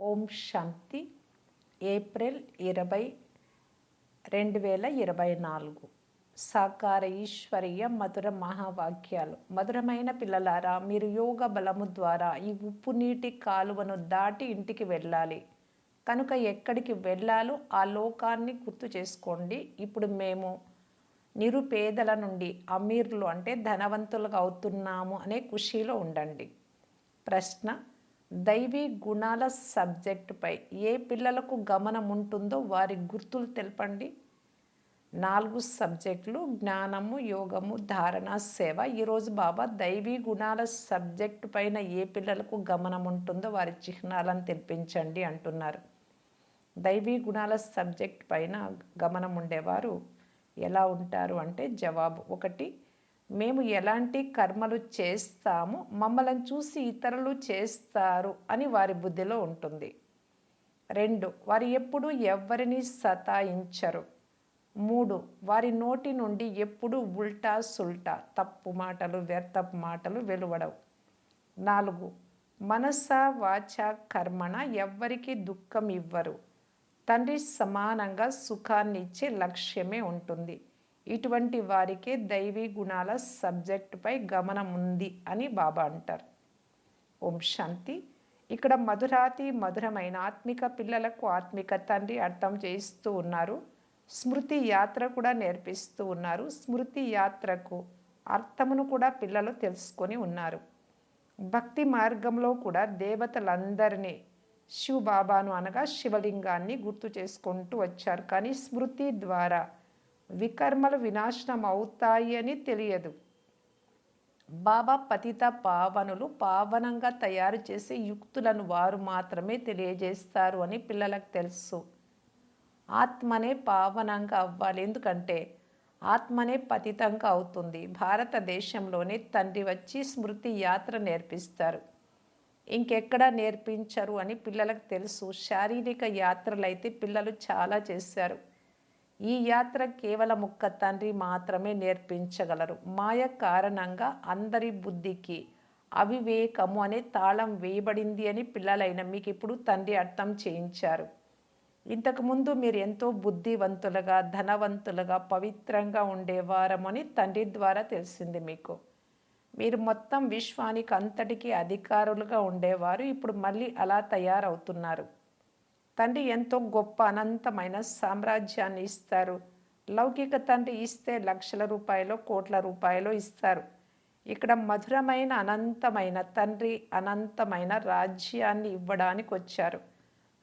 ఓం శాంతి. April ఇరవై రెండు వేల ఇరవై నాలుగు. సాకార ఈశ్వరీయ మధుర మహావాక్యాలు. మధురమైన పిల్లలారా మీరు యోగ బలము ద్వారా ఈ ఉప్పు నీటి కాలువను దాటి ఇంటికి వెళ్ళాలి. కనుక ఎక్కడికి వెళ్ళాలో ఆ లోకాన్ని గుర్తు చేసుకోండి. ఇప్పుడు మేము నిరుపేదల నుండి అమీర్లు అంటే ధనవంతులుగా అవుతున్నాము అనే ఖుషీలో ఉండండి. ప్రశ్న దైవీ గుణాల సబ్జెక్టుపై ఏ పిల్లలకు గమనం ఉంటుందో వారి గుర్తులు తెలపండి. నాలుగు సబ్జెక్టులు జ్ఞానము యోగము ధారణ సేవ. ఈరోజు బాబా దైవీ గుణాల సబ్జెక్టు పైన ఏ పిల్లలకు గమనం ఉంటుందో వారి చిహ్నాలను తెప్పించండి అంటున్నారు. దైవీ గుణాల సబ్జెక్ట్ పైన గమనం ఉండేవారు ఎలా ఉంటారు అంటే జవాబు ఒకటి మేము ఎలాంటి కర్మలు చేస్తాము మమ్మల్ని చూసి ఇతరులు చేస్తారు అని వారి బుద్ధిలో ఉంటుంది. రెండు వారు ఎప్పుడు ఎవరిని సతాయించరు. మూడు వారి నోటి నుండి ఎప్పుడు ఉల్టా సుల్టా తప్పు మాటలు వ్యర్థపు మాటలు వెలువడవు. నాలుగు మనస వాచ కర్మణ ఎవ్వరికి దుఃఖం ఇవ్వరు. తండ్రి సమానంగా సుఖాన్ని ఇచ్చే లక్ష్యమే ఉంటుంది. ఇటువంటి వారికే దైవీ గుణాల సబ్జెక్టుపై గమనం ఉంది అని బాబా అంటారు. ఓం శాంతి. ఇక్కడ మధురాతి మధురమైన ఆత్మిక పిల్లలకు ఆత్మిక తండ్రి అర్థం చేయిస్తూ ఉన్నారు. స్మృతి యాత్ర కూడా నేర్పిస్తూ ఉన్నారు. స్మృతి యాత్రకు అర్థమును కూడా పిల్లలు తెలుసుకొని ఉన్నారు. భక్తి మార్గంలో కూడా దేవతలందరినీ శివబాబాను అనగా శివలింగాన్ని గుర్తు చేసుకుంటూ వచ్చారు. కానీ స్మృతి ద్వారా వికర్మలు వినాశనం అవుతాయి అని తెలియదు. బాబా పతిత పావనులు పావనంగా తయారు చేసే యుక్తులను వారు మాత్రమే తెలియజేస్తారు అని పిల్లలకు తెలుసు. ఆత్మనే పావనంగా అవ్వాలి. ఎందుకంటే ఆత్మనే పతితంగా అవుతుంది. భారతదేశంలోనే తండ్రి వచ్చి స్మృతి యాత్ర నేర్పిస్తారు. ఇంకెక్కడా నేర్పించరు అని పిల్లలకు తెలుసు. శారీరక యాత్రలైతే పిల్లలు చాలా చేశారు. ఈ యాత్ర కేవలం ఒక్క తండ్రి మాత్రమే నేర్పించగలరు. మాయ కారణంగా అందరి బుద్ధికి అవివేకము అనే తాళం వేయబడింది అని పిల్లలైన మీకు ఇప్పుడు తండ్రి అర్థం చేయించారు. ఇంతకుముందు మీరు ఎంతో బుద్ధివంతులుగా ధనవంతులుగా పవిత్రంగా ఉండేవారమని తండ్రి ద్వారా తెలిసింది మీకు. మీరు మొత్తం విశ్వానికి అంతటికీ అధికారులుగా ఉండేవారు. ఇప్పుడు మళ్ళీ అలా తయారవుతున్నారు. తండ్రి ఎంతో గొప్ప అనంతమైన సామ్రాజ్యాన్ని ఇస్తారు. లౌకిక తండ్రి ఇస్తే లక్షల రూపాయలు కోట్ల రూపాయలు ఇస్తారు. ఇక్కడ మధురమైన అనంతమైన తండ్రి అనంతమైన రాజ్యాన్ని ఇవ్వడానికి వచ్చారు.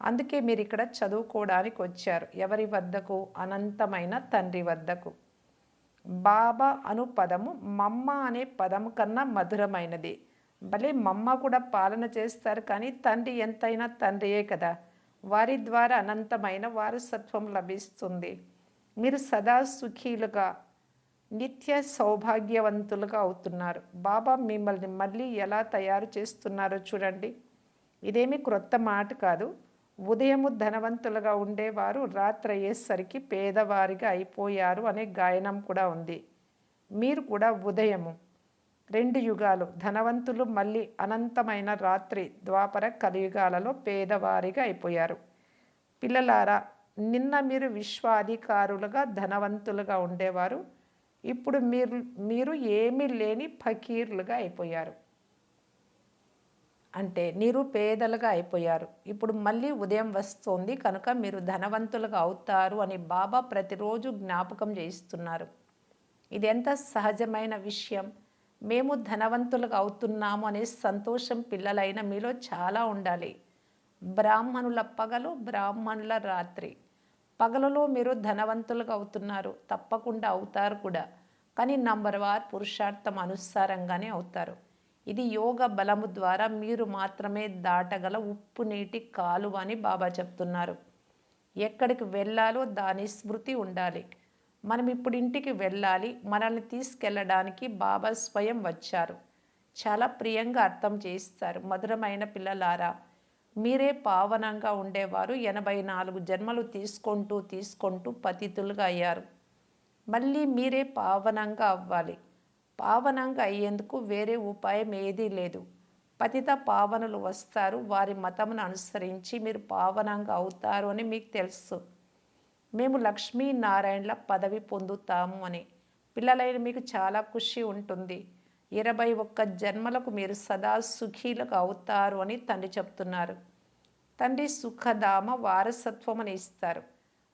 అందుకే మీరు ఇక్కడ చదువుకోవడానికి వచ్చారు. ఎవరి వద్దకు? అనంతమైన తండ్రి వద్దకు. బాబా అను పదము మమ్మ అనే పదము కన్నా మధురమైనది. భలే మమ్మ కూడా పాలన చేస్తారు కానీ తండ్రి ఎంతైనా తండ్రియే కదా. వారి ద్వారా అనంతమైన వారసత్వం లభిస్తుంది. మీరు సదా సుఖీలుగా నిత్య సౌభాగ్యవంతులుగా అవుతున్నారు. బాబా మిమ్మల్ని మళ్ళీ ఎలా తయారు చేస్తున్నారో చూడండి. ఇదేమి క్రొత్త మాట కాదు. ఉదయము ధనవంతులుగా ఉండేవారు రాత్రి అయ్యేసరికి పేదవారిగా అయిపోయారు అనే గాయనం కూడా ఉంది. మీరు కూడా ఉదయము. రెండు యుగాలు. ధనవంతులు మళ్ళీ అనంతమైన రాత్రి ద్వాపర కలియుగాలలో పేదవారిగా అయిపోయారు. పిల్లలారా నిన్న మీరు విశ్వాధికారులుగా ధనవంతులుగా ఉండేవారు. ఇప్పుడు మీరు మీరు ఏమీ లేని ఫకీర్లుగా అయిపోయారు. అంటే మీరు పేదలుగా అయిపోయారు. ఇప్పుడు మళ్ళీ ఉదయం వస్తోంది కనుక మీరు ధనవంతులుగా అవుతారు అని బాబా ప్రతిరోజు జ్ఞాపకం చేయిస్తున్నారు. ఇది ఎంత సహజమైన విషయం? మేము ధనవంతులుగా అవుతున్నాము అనే సంతోషం పిల్లలైన మీలో చాలా ఉండాలి. బ్రాహ్మణుల పగలు బ్రాహ్మణుల రాత్రి. పగలలో మీరు ధనవంతులుగా అవుతున్నారు. తప్పకుండా అవుతారు కూడా. కానీ నంబర్ వార్ పురుషార్థం అనుసారంగానే అవుతారు. ఇది యోగ బలము ద్వారా మీరు మాత్రమే దాటగల ఉప్పు నీటి కాలువ అని బాబా చెప్తున్నారు. ఎక్కడికి వెళ్ళాలో దాని స్మృతి ఉండాలి. మనం ఇప్పుడు ఇంటికి వెళ్ళాలి మనల్ని తీసుకెళ్ళడానికి బాబా స్వయం వచ్చారు. చాలా ప్రియంగా అర్థం చేస్తారు మధురమైన పిల్లలారా మీరే పావనంగా ఉండేవారు. ఎనభై నాలుగు జన్మలు తీసుకుంటూ తీసుకుంటూ పతితులుగా అయ్యారు. మళ్ళీ మీరే పావనంగా అవ్వాలి. పావనంగా అయ్యేందుకు వేరే ఉపాయం ఏదీ లేదు. పతిత పావనులు వస్తారు. వారి మతమును అనుసరించి మీరు పావనంగా అవుతారు అని మీకు తెలుసు. మేము లక్ష్మీనారాయణల పదవి పొందుతాము అని. పిల్లలైన మీకు చాలా ఖుషి ఉంటుంది. ఇరవై ఒక్క జన్మలకు మీరు సదా సుఖీలకు అవుతారు అని తండ్రి చెప్తున్నారు. తండ్రి సుఖధామ వారసత్వమని ఇస్తారు.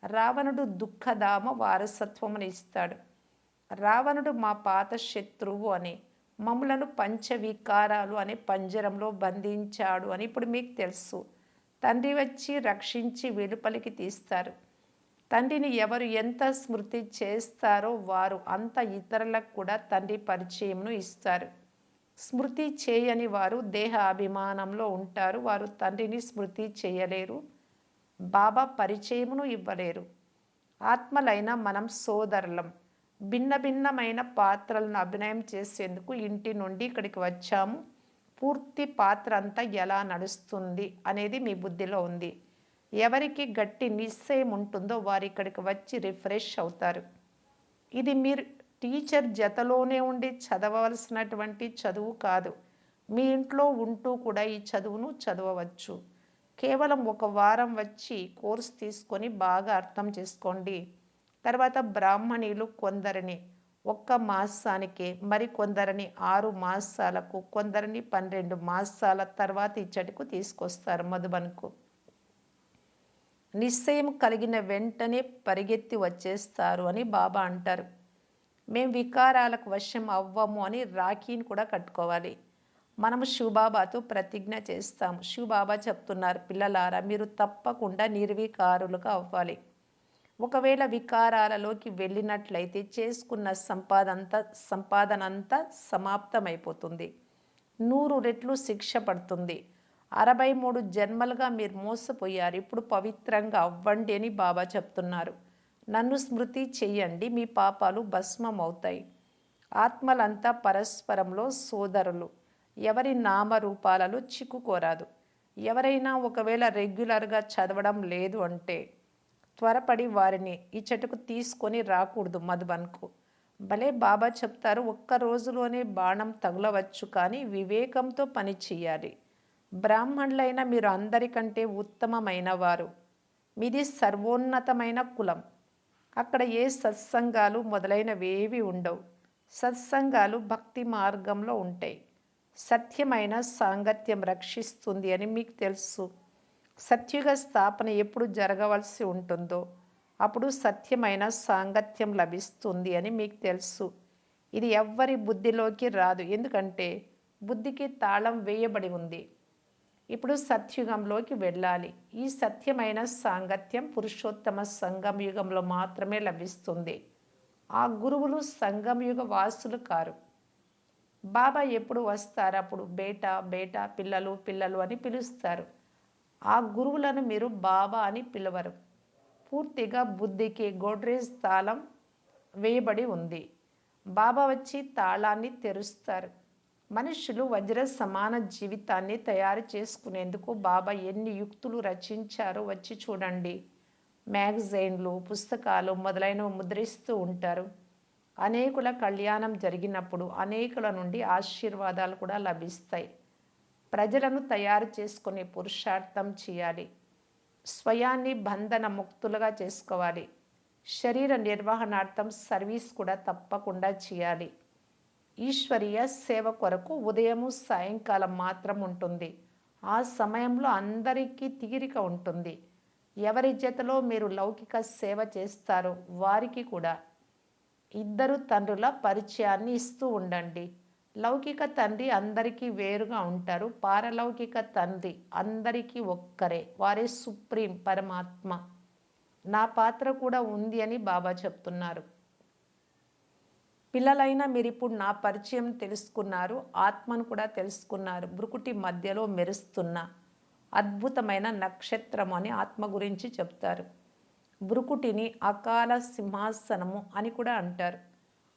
రావణుడు దుఃఖధామ వారసత్వమని ఇస్తాడు. రావణుడు మా పాత శత్రువు అని మమ్ములను పంచవికారాలు అనే పంజరంలో బంధించాడు అని ఇప్పుడు మీకు తెలుసు. తండ్రి వచ్చి రక్షించి వెలుపలికి తీస్తారు. తండ్రిని ఎవరు ఎంత స్మృతి చేస్తారో వారు అంత ఇతరులకు కూడా తండ్రి పరిచయంను ఇస్తారు. స్మృతి చేయని వారు దేహ అభిమానంలో ఉంటారు. వారు తండ్రిని స్మృతి చేయలేరు. బాబా పరిచయమును ఇవ్వలేరు. ఆత్మలైన మనం సోదరులం. భిన్న భిన్నమైన పాత్రలను అభినయం చేసేందుకు ఇంటి నుండి ఇక్కడికి వచ్చాము. పూర్తి పాత్ర అంతా ఎలా నడుస్తుంది అనేది మీ బుద్ధిలో ఉంది. ఎవరికి గట్టి నిశ్చయం ఉంటుందో వారు ఇక్కడికి వచ్చి రిఫ్రెష్ అవుతారు. ఇది మీరు టీచర్ జతలోనే ఉండి చదవవలసినటువంటి చదువు కాదు. మీ ఇంట్లో ఉంటూ కూడా ఈ చదువును చదవవచ్చు. కేవలం ఒక వారం వచ్చి కోర్స్ తీసుకొని బాగా అర్థం చేసుకోండి. తర్వాత బ్రాహ్మణీలు కొందరిని ఒక్క మాసానికే మరి కొందరిని ఆరు మాసాలకు కొందరిని పన్నెండు మాసాల తర్వాత ఇచ్చటికు తీసుకొస్తారు మధుబన్కు. నిశ్చయం కలిగిన వెంటనే పరిగెత్తి వచ్చేస్తారు అని బాబా అంటారు. మేము వికారాలకు వశం అవ్వము అని రాఖీని కూడా కట్టుకోవాలి. మనము శివబాబాతో ప్రతిజ్ఞ చేస్తాము. శివబాబా చెప్తున్నారు పిల్లలారా మీరు తప్పకుండా నిర్వికారులుగా అవ్వాలి. ఒకవేళ వికారాలలోకి వెళ్ళినట్లయితే చేసుకున్న సంపాదంతా సంపాదనంతా సమాప్తమైపోతుంది. నూరు రెట్లు శిక్ష పడుతుంది. అరవై మూడు జన్మలుగా మీరు మోసపోయారు. ఇప్పుడు పవిత్రంగా అవ్వండి అని బాబా చెప్తున్నారు. నన్ను స్మృతి చెయ్యండి మీ పాపాలు భస్మం అవుతాయి ఆత్మలంతా పరస్పరంలో సోదరులు. ఎవరి నామరూపాలలో చిక్కుకోరాదు. ఎవరైనా ఒకవేళ రెగ్యులర్గా చదవడం లేదు అంటే త్వరపడి వారిని ఈ చెట్టుకు తీసుకొని రాకూడదు మధుబన్కు. భలే బాబా చెప్తారు ఒక్క రోజులోనే బాణం తగులవచ్చు కానీ వివేకంతో పని చేయాలి. బ్రాహ్మణులైన మీరు అందరికంటే ఉత్తమమైన వారు మీది సర్వోన్నతమైన కులం. అక్కడ ఏ సత్సంగాలు మొదలైనవేవి ఉండవు. సత్సంగాలు భక్తి మార్గంలో ఉంటాయి. సత్యమైన సాంగత్యం రక్షిస్తుంది అని మీకు తెలుసు. సత్యుగ స్థాపన ఎప్పుడు జరగవలసి ఉంటుందో అప్పుడు సత్యమైన సాంగత్యం లభిస్తుంది అని మీకు తెలుసు. ఇది ఎవ్వరి బుద్ధిలోకి రాదు. ఎందుకంటే బుద్ధికి తాళం వేయబడి ఉంది. ఇప్పుడు సత్యుగంలోకి వెళ్ళాలి. ఈ సత్యమైన సాంగత్యం పురుషోత్తమ సంగం యుగంలో మాత్రమే లభిస్తుంది. ఆ గురువులు సంగంయుగ వాసులు కారు. బాబా ఎప్పుడు వస్తారు? అప్పుడు బేటా బేటా పిల్లలు పిల్లలు అని పిలుస్తారు. ఆ గురువులను మీరు బాబా అని పిలవరు. పూర్తిగా బుద్ధికి గోడ్రేజ్ తాళం వేయబడి ఉంది. బాబా వచ్చి తాళాన్ని తెరుస్తారు. మనుషులు వజ్ర సమాన జీవితాన్ని తయారు చేసుకునేందుకు బాబా ఎన్ని యుక్తులు రచించారో వచ్చి చూడండి. మ్యాగజైన్లు పుస్తకాలు మొదలైనవి ముద్రిస్తూ ఉంటారు. అనేకుల కళ్యాణం జరిగినప్పుడు అనేకుల నుండి ఆశీర్వాదాలు కూడా లభిస్తాయి. ప్రజలను తయారు చేసుకునే పురుషార్థం చేయాలి. స్వయాన్ని బంధన ముక్తులుగా చేసుకోవాలి. శరీర నిర్వహణార్థం సర్వీస్ కూడా తప్పకుండా చేయాలి. ఈశ్వరీయ సేవ కొరకు ఉదయము సాయంకాలం మాత్రం ఉంటుంది. ఆ సమయంలో అందరికీ తీరిక ఉంటుంది. ఎవరి జతలో మీరు లౌకిక సేవ చేస్తారో వారికి కూడా. ఇద్దరు తండ్రుల పరిచయాన్ని ఇస్తూ ఉండండి. లౌకిక తండ్రి అందరికీ వేరుగా ఉంటారు. పారలౌకిక తండ్రి అందరికీ ఒక్కరే. వారే సుప్రీం పరమాత్మ. నా పాత్ర కూడా ఉంది అని బాబా చెప్తున్నారు. పిల్లలైనా మీరు ఇప్పుడు నా పరిచయం తెలుసుకున్నారు ఆత్మను కూడా తెలుసుకున్నారు. బ్రుకుటి మధ్యలో మెరుస్తున్న అద్భుతమైన నక్షత్రం అని ఆత్మ గురించి చెప్తారు. బ్రుకుటిని అకాల సింహాసనము అని కూడా అంటారు.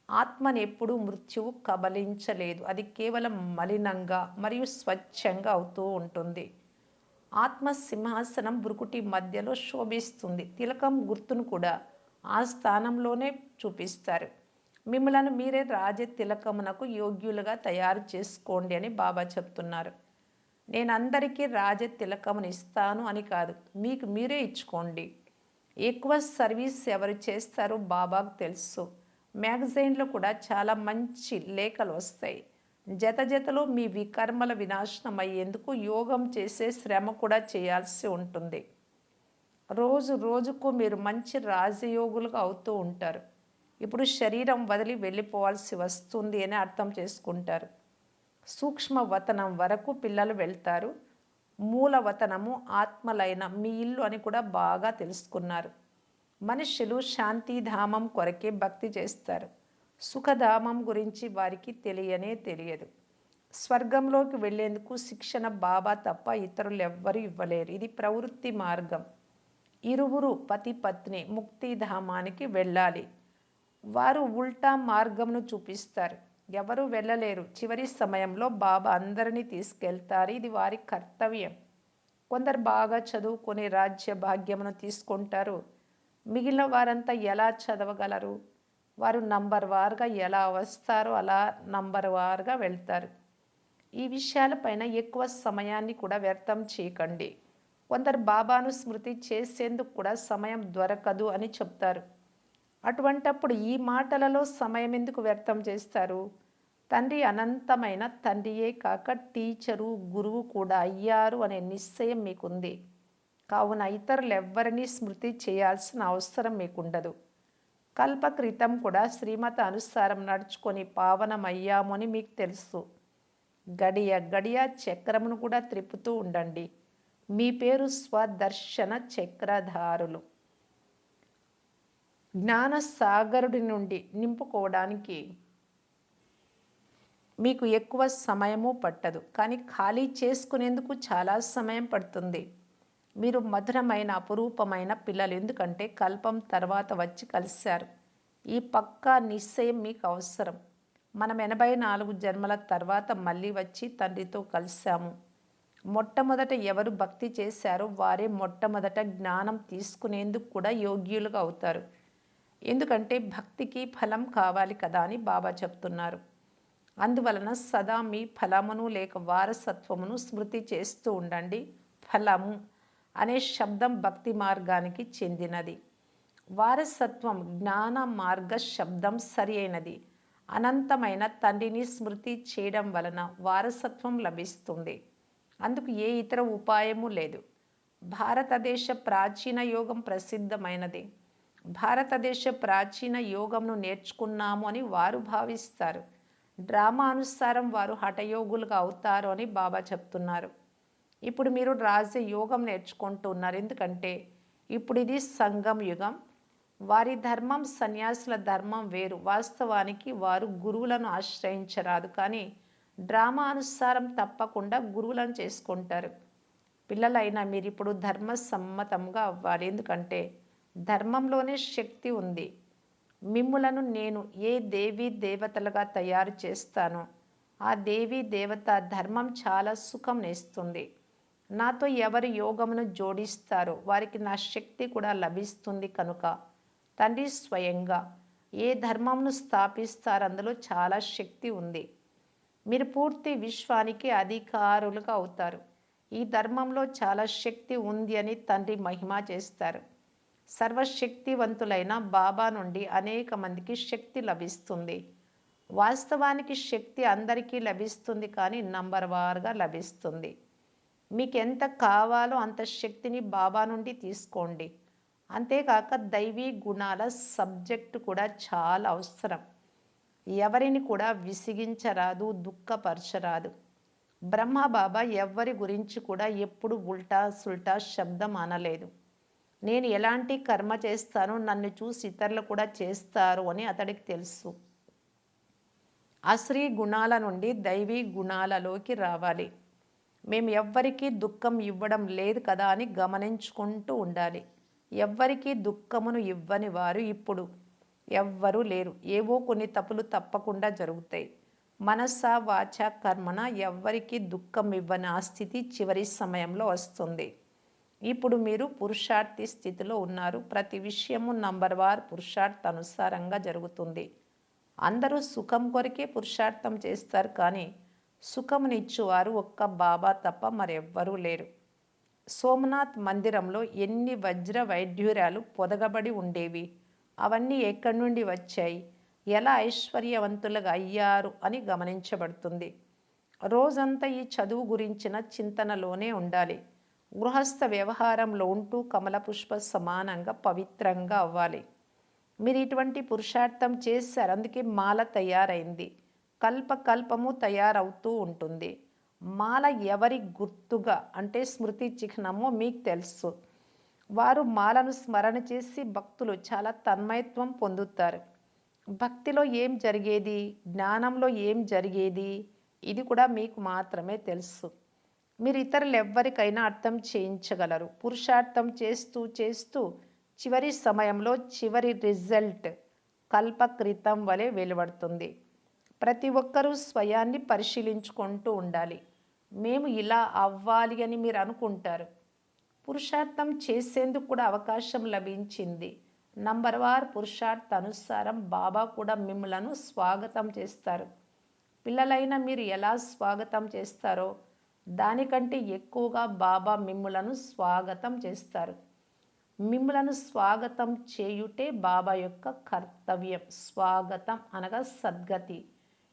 ఆత్మని ఎప్పుడూ మృత్యువు కబలించలేదు. అది కేవలం మలినంగా మరియు స్వచ్ఛంగా అవుతూ ఉంటుంది. ఆత్మ సింహాసనం బురుకుటి మధ్యలో శోభిస్తుంది. తిలకం గుర్తును కూడా ఆ స్థానంలోనే చూపిస్తారు. మిమ్మలను మీరే రాజతిలకమునకు యోగ్యులుగా తయారు చేసుకోండి అని బాబా చెప్తున్నారు. నేను అందరికీ రాజతిలకమును ఇస్తాను అని కాదు మీకు మీరే ఇచ్చుకోండి. ఎక్కువ సర్వీస్ ఎవరు చేస్తారో బాబాకు తెలుసు. మ్యాగజైన్లో కూడా చాలా మంచి లేఖలు వస్తాయి. జత జతలో మీ వికర్మల వినాశనం అయ్యేందుకు యోగం చేసే శ్రమ కూడా చేయాల్సి ఉంటుంది. రోజు రోజుకు మీరు మంచి రాజయోగులుగా అవుతూ ఉంటారు. ఇప్పుడు శరీరం వదిలి వెళ్ళిపోవాల్సి వస్తుంది అని అర్థం చేసుకుంటారు. సూక్ష్మ వతనం వరకు పిల్లలు వెళ్తారు. మూల వతనము ఆత్మలైన మీ ఇల్లు అని కూడా బాగా తెలుసుకున్నారు. మనుషులు శాంతిధామం కొరకే భక్తి చేస్తారు. సుఖధామం గురించి వారికి తెలియనే తెలియదు. స్వర్గంలోకి వెళ్ళేందుకు శిక్షణ బాబా తప్ప ఇతరులు ఎవ్వరూ ఇవ్వలేరు. ఇది ప్రవృత్తి మార్గం. ఇరువురు పతి పత్ని ముక్తిధామానికి వెళ్ళాలి. వారు ఉల్టా మార్గంను చూపిస్తారు. ఎవరు వెళ్ళలేరు. చివరి సమయంలో బాబా అందరినీ తీసుకెళ్తారు. ఇది వారి కర్తవ్యం. కొందరు బాగా చదువుకొని రాజ్య భాగ్యమును తీసుకుంటారు. మిగిలిన వారంతా ఎలా చదవగలరు? వారు నంబర్ వారుగా ఎలా వస్తారో అలా నంబర్ వారుగా వెళ్తారు. ఈ విషయాలపైన ఎక్కువ సమయాన్ని కూడా వ్యర్థం చేయకండి. కొందరు బాబాను స్మృతి చేసేందుకు కూడా సమయం దొరకదు అని చెప్తారు. అటువంటప్పుడు ఈ మాటలలో సమయం ఎందుకు వ్యర్థం చేస్తారు? తండ్రి అనంతమైన తండ్రియే కాక టీచరు గురువు కూడా అయ్యారు అనే నిశ్చయం మీకుంది. కావున ఇతరులు ఎవ్వరినీ స్మృతి చేయాల్సిన అవసరం మీకుండదు. కల్పక్రితం కూడా శ్రీమత అనుసారం నడుచుకొని పావనమయ్యాము అని మీకు తెలుసు. గడియ గడియ చక్రమును కూడా త్రిప్పుతూ ఉండండి. మీ పేరు స్వదర్శన చక్రధారులు. జ్ఞాన సాగరుడి నుండి నింపుకోవడానికి మీకు ఎక్కువ సమయము పట్టదు. కానీ ఖాళీ చేసుకునేందుకు చాలా సమయం పడుతుంది. మీరు మధురమైన అపురూపమైన పిల్లలు. ఎందుకంటే కల్పం తర్వాత వచ్చి కలిశారు. ఈ పక్కా నిశ్చయం మీకు అవసరం. మనం ఎనభై నాలుగు జన్మల తర్వాత మళ్ళీ వచ్చి తండ్రితో కలిశాము. మొట్టమొదట ఎవరు భక్తి చేశారో వారే మొట్టమొదట జ్ఞానం తీసుకునేందుకు కూడా యోగ్యులుగా అవుతారు. ఎందుకంటే భక్తికి ఫలం కావాలి కదా అని బాబా చెప్తున్నారు. అందువలన సదా మీ ఫలమును లేక వారసత్వమును స్మృతి చేస్తూ ఉండండి. ఫలము అనే శబ్దం భక్తి మార్గానికి చెందినది. వారసత్వం జ్ఞాన మార్గ శబ్దం సరి అయినది. అనంతమైన తండ్రిని స్మృతి చేయడం వలన వారసత్వం లభిస్తుంది అందుకు ఏ ఇతర ఉపాయము లేదు. భారతదేశ ప్రాచీన యోగం ప్రసిద్ధమైనది. భారతదేశ ప్రాచీన యోగంను నేర్చుకున్నాము అని వారు భావిస్తారు. డ్రామా అనుసారం వారు హఠయోగులుగా అవుతారు అని బాబా చెప్తున్నారు. ఇప్పుడు మీరు రాజయోగం నేర్చుకుంటున్నారు. ఎందుకంటే ఇప్పుడు ఇది సంగం యుగం. వారి ధర్మం సన్యాసుల ధర్మం వేరు. వాస్తవానికి వారు గురువులను ఆశ్రయించరాదు. కానీ డ్రామా అనుసారం తప్పకుండా గురువులను చేసుకుంటారు. పిల్లలైనా మీరు ఇప్పుడు ధర్మ సమ్మతంగా అవ్వాలి. ఎందుకంటే ధర్మంలోనే శక్తి ఉంది. మిమ్ములను నేను ఏ దేవీ దేవతలుగా తయారు చేస్తానో ఆ దేవీ దేవత ధర్మం చాలా సుఖం నేస్తుంది. నాతో ఎవరి యోగమును జోడిస్తారో వారికి నా శక్తి కూడా లభిస్తుంది కనుక. తండ్రి స్వయంగా ఏ ధర్మంను స్థాపిస్తారు అందులో చాలా శక్తి ఉంది. మీరు పూర్తి విశ్వానికి అధికారులుగా అవుతారు. ఈ ధర్మంలో చాలా శక్తి ఉంది అని తండ్రి మహిమ చేస్తారు. సర్వశక్తివంతులైన బాబా నుండి అనేక మందికి శక్తి లభిస్తుంది. వాస్తవానికి శక్తి అందరికీ లభిస్తుంది కానీ నంబర్ వార్గా లభిస్తుంది. మీకు ఎంత కావాలో అంత శక్తిని బాబా నుండి తీసుకోండి. అంతేకాక దైవీ గుణాల సబ్జెక్టు కూడా చాలా అవసరం. ఎవరిని కూడా విసిగించరాదు దుఃఖపరచరాదు. బ్రహ్మ బాబా ఎవ్వరి గురించి కూడా ఎప్పుడు ఉల్టా సుల్టా శబ్దం అనలేదు. నేను ఎలాంటి కర్మ చేస్తానో నన్ను చూసి ఇతరులు కూడా చేస్తారు అని అతడికి తెలుసు. అశ్రీ గుణాల నుండి దైవీ గుణాలలోకి రావాలి. మేము ఎవ్వరికీ దుఃఖం ఇవ్వడం లేదు కదా అని గమనించుకుంటూ ఉండాలి. ఎవ్వరికీ దుఃఖమును ఇవ్వని వారు ఇప్పుడు ఎవ్వరూ లేరు. ఏవో కొన్ని తప్పులు తప్పకుండా జరుగుతాయి. మనస వాచ కర్మన ఎవ్వరికీ దుఃఖం ఇవ్వని ఆ స్థితి చివరి సమయంలో వస్తుంది. ఇప్పుడు మీరు పురుషార్థి స్థితిలో ఉన్నారు. ప్రతి విషయము నంబర్ వార్ పురుషార్థ అనుసారంగా జరుగుతుంది. అందరూ సుఖం కొరకే పురుషార్థం చేస్తారు కానీ సుఖమునిచ్చువారు ఒక్క బాబా తప్ప మరెవ్వరూ లేరు. సోమనాథ్ మందిరంలో ఎన్ని వజ్ర వైడ్యూర్యాలు పొదగబడి ఉండేవి? అవన్నీ ఎక్కడి నుండి వచ్చాయి? ఎలా ఐశ్వర్యవంతులుగా అయ్యారు అని గమనించబడుతుంది. రోజంతా ఈ చదువు గురించిన చింతనలోనే ఉండాలి. గృహస్థ వ్యవహారంలో ఉంటూ కమల పుష్ప సమానంగా పవిత్రంగా అవ్వాలి. మీరు ఇటువంటి పురుషార్థం చేశారు అందుకే మాల తయారైంది. కల్ప కల్పము తయారవుతూ ఉంటుంది. మాల ఎవరి గుర్తుగా అంటే స్మృతి చిహ్నమో మీకు తెలుసు. వారు మాలను స్మరణ చేసి భక్తులు చాలా తన్మయత్వం పొందుతారు. భక్తిలో ఏం జరిగేది? జ్ఞానంలో ఏం జరిగేది? ఇది కూడా మీకు మాత్రమే తెలుసు. మీరు ఇతరులు ఎవ్వరికైనా అర్థం చేయించగలరు. పురుషార్థం చేస్తూ చేస్తూ చివరి సమయంలో చివరి రిజల్ట్ కల్పకృతం వలె వెలువడుతుంది. ప్రతి ఒక్కరూ స్వయాన్ని పరిశీలించుకుంటూ ఉండాలి. మేము ఇలా అవ్వాలి అని మీరు అనుకుంటారు పురుషార్థం చేసేందుకు కూడా అవకాశం లభించింది. నంబర్ వార్ పురుషార్థ అనుసారం బాబా కూడా మిమ్మలను స్వాగతం చేస్తారు. పిల్లలైన మీరు ఎలా స్వాగతం చేస్తారో దానికంటే ఎక్కువగా బాబా మిమ్ములను స్వాగతం చేస్తారు. మిమ్ములను స్వాగతం చేయుటే బాబా యొక్క కర్తవ్యం. స్వాగతం అనగా సద్గతి.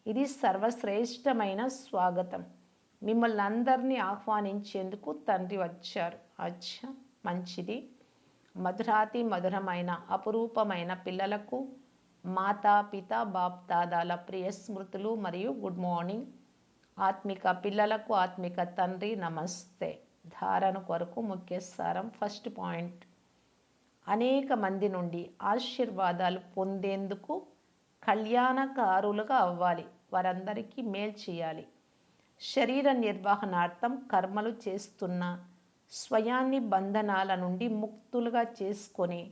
ఇది సర్వశ్రేష్టమైన స్వాగతం. మిమ్మల్ని అందరినీ ఆహ్వానించేందుకు తండ్రి వచ్చారు. అచ్చా మంచిది. మధురాతి మధురమైన అపురూపమైన పిల్లలకు మాతా పిత బాప్ దాదాల ప్రియ స్మృతులు మరియు గుడ్ మార్నింగ్. ఆత్మిక పిల్లలకు ఆత్మిక తండ్రి నమస్తే. ధారణ కొరకు ముఖ్య సారం ఫస్ట్ పాయింట్. అనేక మంది నుండి ఆశీర్వాదాలు పొందేందుకు కళ్యాణకారులుగా అవ్వాలి. వారందరికీ మేలు చేయాలి. శరీర నిర్వహణార్థం కర్మలు చేస్తున్న స్వయాన్ని బంధనాల నుండి ముక్తులుగా చేసుకొని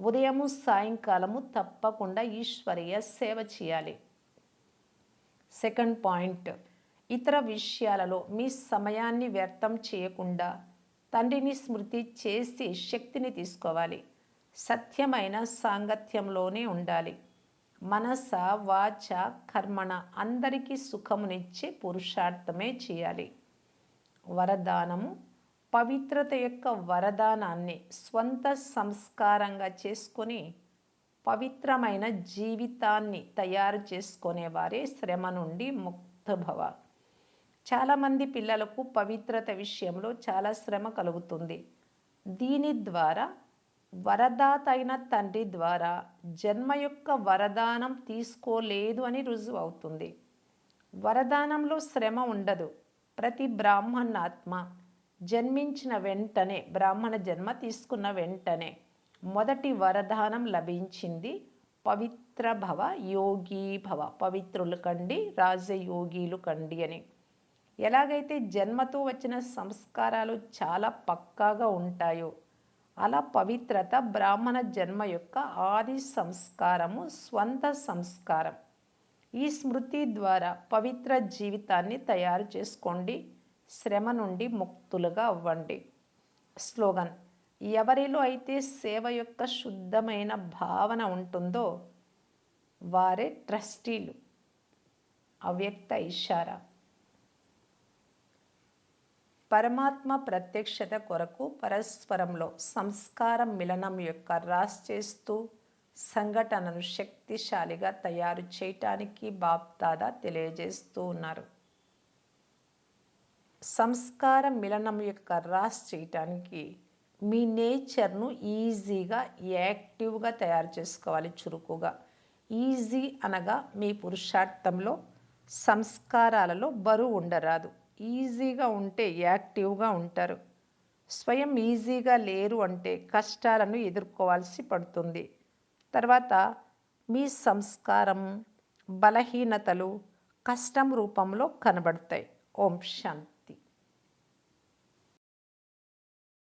ఉదయము సాయంకాలము తప్పకుండా ఈశ్వరీయ సేవ చేయాలి. Second point. ఇతర విషయాలలో మీ సమయాన్ని వ్యర్థం చేయకుండా తండ్రిని స్మృతి చేసి శక్తిని తీసుకోవాలి. సత్యమైన సాంగత్యంలోనే ఉండాలి. మనస వాచ కర్మణ అందరికీ సుఖమునిచ్చే పురుషార్థమే చేయాలి. వరదానము పవిత్రత యొక్క వరదానాన్ని స్వంత సంస్కారంగా చేసుకొని పవిత్రమైన జీవితాన్ని తయారు చేసుకునేవారే శ్రమ నుండి ముక్తభవ. చాలామంది పిల్లలకు పవిత్రత విషయంలో చాలా శ్రమ కలుగుతుంది. దీని ద్వారా వరదాతైన తండ్రి ద్వారా జన్మ యొక్క వరదానం తీసుకోలేదు అని రుజువు అవుతుంది. వరదానంలో శ్రమ ఉండదు. ప్రతి బ్రాహ్మణాత్మ జన్మించిన వెంటనే బ్రాహ్మణ జన్మ తీసుకున్న వెంటనే మొదటి వరదానం లభించింది పవిత్ర భవ యోగి భవ పవిత్రులు కండి రాజయోగీలు కండి అని. ఎలాగైతే జన్మతో వచ్చిన సంస్కారాలు చాలా పక్కాగా ఉంటాయో అలా పవిత్రత బ్రాహ్మణ జన్మ యొక్క ఆది సంస్కారము స్వంత సంస్కారం. ఈ స్మృతి ద్వారా పవిత్ర జీవితాన్ని తయారు చేసుకోండి శ్రమ నుండి ముక్తులుగా అవ్వండి. స్లోగన్ ఎవరిలో అయితే సేవ యొక్క శుద్ధమైన భావన ఉంటుందో వారే ట్రస్టీలు. అవ్యక్త ఇషారా. పరమాత్మ ప్రత్యక్షత కొరకు పరస్పరంలో సంస్కారం మిలనం యొక్క రాస్ చేస్తూ సంఘటనను శక్తిశాలిగా తయారు చేయటానికి బాప్దాదా తెలియజేస్తూ ఉన్నారు. సంస్కార మిలనం యొక్క రాస్ చేయటానికి మీ నేచర్ను ఈజీగా యాక్టివ్గా తయారు చేసుకోవాలి చురుకుగా. ఈజీ అనగా మీ పురుషార్థంలో సంస్కారాలలో బరువు ఉండరాదు. ఈజీగా ఉంటే యాక్టివ్గా ఉంటారు. స్వయం ఈజీగా లేరు అంటే కష్టాలను ఎదుర్కోవాల్సి పడుతుంది. తర్వాత మీ సంస్కారం బలహీనతలు కష్టం రూపంలో కనబడతాయి. ఓం శాంతి.